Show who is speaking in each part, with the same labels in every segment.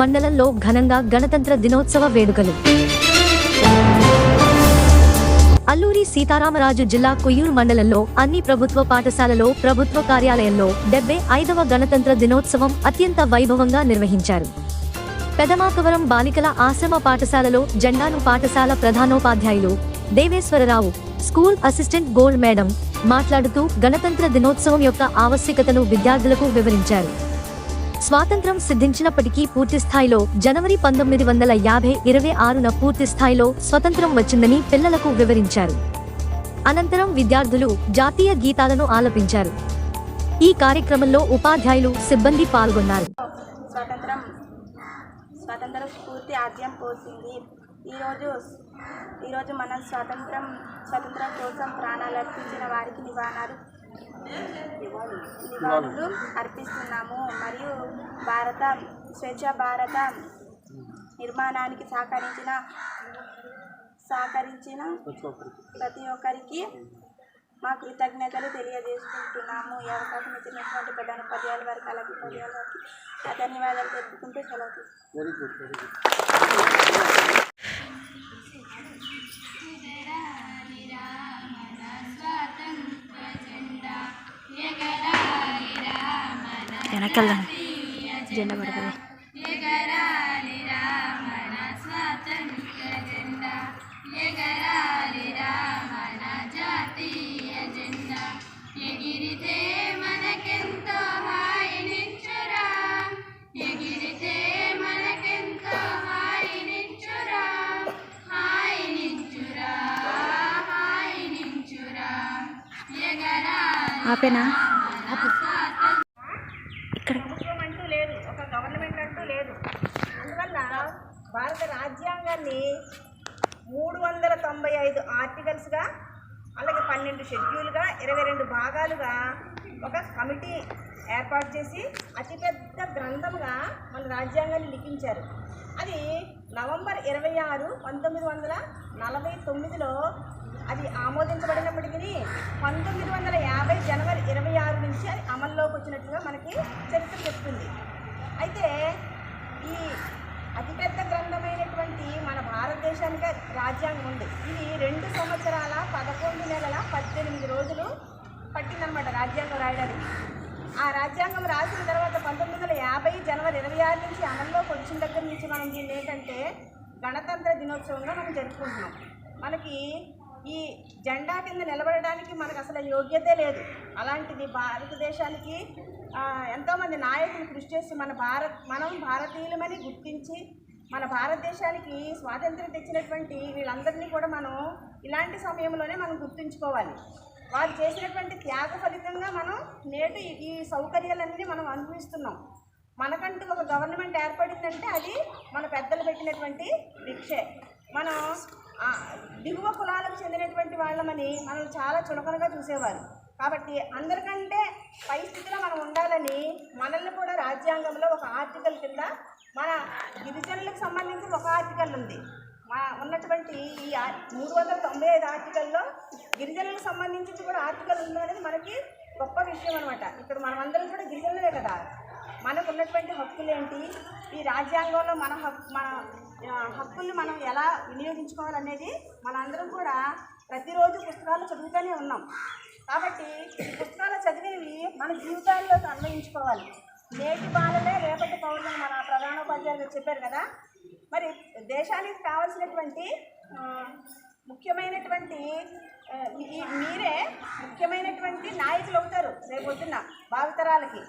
Speaker 1: మండలంలో ఘనంగా గణతంత్ర దినోత్సవ వేడుకలు. అల్లూరి సీతారామరాజు జిల్లా కొయ్యూరు మండలంలో అన్ని ప్రభుత్వ పాఠశాలలో ప్రభుత్వ కార్యాలయంలో డెబ్బై ఐదవ గణతంత్ర దినోత్సవం అత్యంత వైభవంగా నిర్వహించారు. పెదమాకవరం బాలికల ఆశ్రమ పాఠశాలలో జెండాను పాఠశాల ప్రధానోపాధ్యాయులు Deveswararao school assistant gold madam మాట్లాడుతూ గణతంత్ర దినోత్సవం యొక్క ఆవశ్యకతను విద్యార్థులకు వివరించారు. స్వాతంత్రం సిద్ధించినప్పటికీ పూర్తి స్థాయిలో జనవరి పంతొమ్మిది వందల యాభై ఇరవై ఆరున పూర్తి స్థాయిలో స్వతంత్రం వచ్చిందని పిల్లలకు వివరించారు. అనంతరం విద్యార్థులు జాతీయ గీతాలను ఆలపించారు. ఈ కార్యక్రమంలో ఉపాధ్యాయులు సిబ్బంది పాల్గొన్నారు.
Speaker 2: స్వాతంత్రం స్వాతంత్రం స్ఫూర్తి ఆద్యం పోసింది. ఈరోజు ఈరోజు మనం స్వాతంత్రం స్వాతంత్రం కోసం ప్రాణాలు అర్పించిన వారికి నివాళులు నివాళులు అర్పిస్తున్నాము. మరియు భారత స్వచ్ఛ భారత నిర్మాణానికి సహకరించిన సహకరించిన ప్రతి ఒక్కరికి మా కృతజ్ఞతలు తెలియజేసుకుంటున్నాము. ఈ అవకాశం ఇచ్చినటువంటి ప్రధాన పర్యాల వారికి అలాగే పర్యాల వారికి ధన్యవాదాలు తెలుపుకుంటూ సెలవు వెరీ
Speaker 1: గుడ్ వెరీ గుడ్
Speaker 3: వెనక్కి మనకెంతో జెండా ఎగిరితే మనకెంతో
Speaker 1: ఆపేనా
Speaker 2: ప్రభుత్వం అంటూ లేదు ఒక గవర్నమెంట్ అంటూ లేదు అందువల్ల భారత రాజ్యాంగాన్ని మూడు వందల తొంభై ఐదు ఆర్టికల్స్గా అలాగే పన్నెండు షెడ్యూల్గా ఇరవై రెండు భాగాలుగా ఒక కమిటీ ఏర్పాటు చేసి అతిపెద్ద గ్రంథంగా మన రాజ్యాంగాన్ని లిఖించారు. అది నవంబర్ ఇరవై ఆరు పంతొమ్మిది వందల నలభై తొమ్మిదిలో అది ఆమోదించబడినప్పటికీ పంతొమ్మిది వందల యాభై జనవరి ఇరవై ఆరు నుంచి అది అమల్లోకి వచ్చినట్లుగా మనకి చరిత్ర చెప్తుంది. అయితే ఈ అతిపెద్ద గ్రంథమైనటువంటి మన భారతదేశానికి రాజ్యాంగం ఉంది. ఇది రెండు సంవత్సరాల పదకొండు నెలల పద్దెనిమిది రోజులు పట్టిందనమాట రాజ్యాంగం రాయడానికి. ఆ రాజ్యాంగం రాసిన తర్వాత పంతొమ్మిది వందల యాభై జనవరి ఇరవై ఆరు నుంచి అమల్లోకి వచ్చిన దగ్గర నుంచి మనం దీన్ని ఏంటంటే గణతంత్ర దినోత్సవంగా మనం జరుపుకుంటున్నాం. మనకి ఈ జెండా కింద నిలబడడానికి మనకు అసలు యోగ్యతే లేదు. అలాంటిది భారతదేశానికి ఎంతోమంది నాయకులు కృషి చేసి మన భారత్ మనం భారతీయులమని గుర్తించి మన భారతదేశానికి స్వాతంత్రం తెచ్చినటువంటి వీళ్ళందరినీ కూడా మనం ఇలాంటి సమయంలోనే మనం గుర్తుంచుకోవాలి. వారు చేసినటువంటి త్యాగ ఫలితంగా మనం నేడు ఈ- సౌకర్యాలన్నీ మనం అనుభవిస్తున్నాం. మనకంటూ ఒక గవర్నమెంట్ ఏర్పడిందంటే అది మన పెద్దలు పెట్టినటువంటి రిక్షే మనం దిగువ కులాలకు చెందినటువంటి వాళ్ళమని మనం చాలా చులకనగా చూసేవారు. కాబట్టి అందరికంటే పై స్థితిలో మనం ఉండాలని మనల్ని కూడా రాజ్యాంగంలో ఒక ఆర్టికల్ కింద మన గిరిజనులకు సంబంధించి ఒక ఆర్టికల్ ఉంది. మా ఉన్నటువంటి ఈ మూడు వందల తొంభై ఐదు ఆర్టికల్లో గిరిజనులకు సంబంధించి కూడా ఆర్టికల్ ఉందనేది మనకి గొప్ప విషయం అనమాట ఇక్కడ మనమందరం కూడా గిరిజనులే కదా. మనకు ఉన్నటువంటి హక్కులు ఏంటి? ఈ రాజ్యాంగంలో మన హక్కు మన హక్కుల్ని మనం ఎలా వినియోగించుకోవాలనేది మనందరం కూడా ప్రతిరోజు పుస్తకాలు చదువుతూనే ఉన్నాం. కాబట్టి ఈ పుస్తకాలు చదివినవి మన జీవితాల్లోకి అన్వయించుకోవాలి. నేటి బాలలే రేపటి పౌరులని మన ప్రధానోపాధ్యాయులు ఉపాధ్యాయులు చెప్పారు కదా. మరి దేశానికి కావలసినటువంటి ముఖ్యమైనటువంటి మీరే ముఖ్యమైనటువంటి నాయకులు అవుతారు రేపొద్దున భావితరాలకి.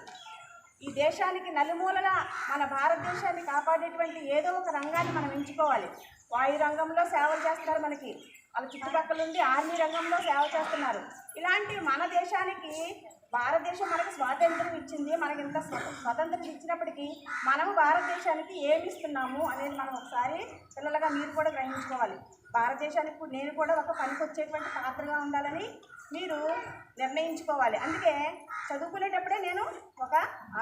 Speaker 2: ఈ దేశానికి నలుమూలల మన భారతదేశాన్ని కాపాడేటువంటి ఏదో ఒక రంగాన్ని మనం ఎంచుకోవాలి. వాయు రంగంలో సేవలు చేస్తున్నారు మనకి. వాళ్ళ చుట్టుపక్కల ఉండి ఆర్మీ రంగంలో సేవ చేస్తున్నారు. ఇలాంటి మన దేశానికి భారతదేశం మనకు స్వాతంత్రం ఇచ్చింది మనకి ఇంత స్వతంత్రం ఇచ్చినప్పటికీ మనము భారతదేశానికి ఏమి ఇస్తున్నాము అనేది మనం ఒకసారి పిల్లలుగా మీరు కూడా గ్రహించుకోవాలి. భారతదేశానికి నేను కూడా ఒక పనికి వచ్చేటువంటి పాత్రగా ఉండాలని మీరు నిర్ణయించుకోవాలి. అందుకే చదువుకునేటప్పుడే నేను ఒక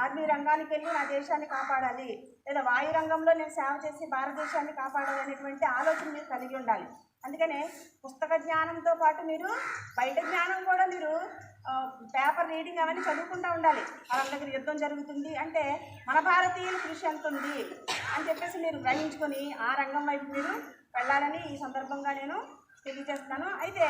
Speaker 2: ఆర్మీ రంగానికి వెళ్ళి నా దేశాన్ని కాపాడాలి లేదా వాయు రంగంలో నేను సేవ చేసి భారతదేశాన్ని కాపాడాలి అనేటువంటి ఆలోచన మీరు కలిగి ఉండాలి. అందుకనే పుస్తక జ్ఞానంతో పాటు మీరు బయట జ్ఞానం కూడా మీరు పేపర్ రీడింగ్ అవన్నీ చదువుకుంటూ ఉండాలి. వాళ్ళ దగ్గర యుద్ధం జరుగుతుంది అంటే మన భారతీయుల కృషి ఎంత ఉంది అని చెప్పేసి మీరు గ్రహించుకొని ఆ రంగం వైపు మీరు వెళ్ళాలని ఈ సందర్భంగా నేను తెలియజేస్తున్నాను అయితే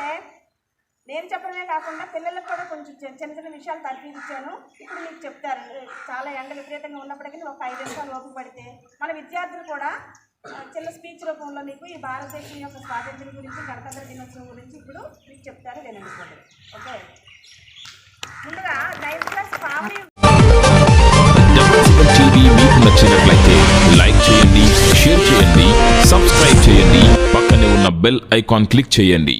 Speaker 2: నేను చెప్పడమే కాకుండా పిల్లలకు కూడా కొంచెం చిన్న చిన్న చిన్న విషయాలు తర్ఫీదిచ్చాను ఇప్పుడు మీకు చెప్తారు చాలా ఎండ విపరీతంగా ఉన్నప్పటికీ ఒక ఐదు నిమిషాలు ఓపిక పడితే మన విద్యార్థులు కూడా చిన్న స్పీచ్ రూపంలో మీకు ఈ భారతదేశం యొక్క స్వాతంత్ర్యం గురించి గణతంత్ర దినోత్సవం గురించి ఇప్పుడు మీకు చెప్తారు వినండి ఓకే? ముందుగా నైన్త్ క్లాస్ ఫ్యామిలీ
Speaker 4: టీవీ మీకు నచ్చినట్లయితే లైక్ చేయండి షేర్ చేయండి సబ్స్క్రైబ్ చేయండి పక్కనే ఉన్న బెల్ ఐకాన్ క్లిక్ చేయండి.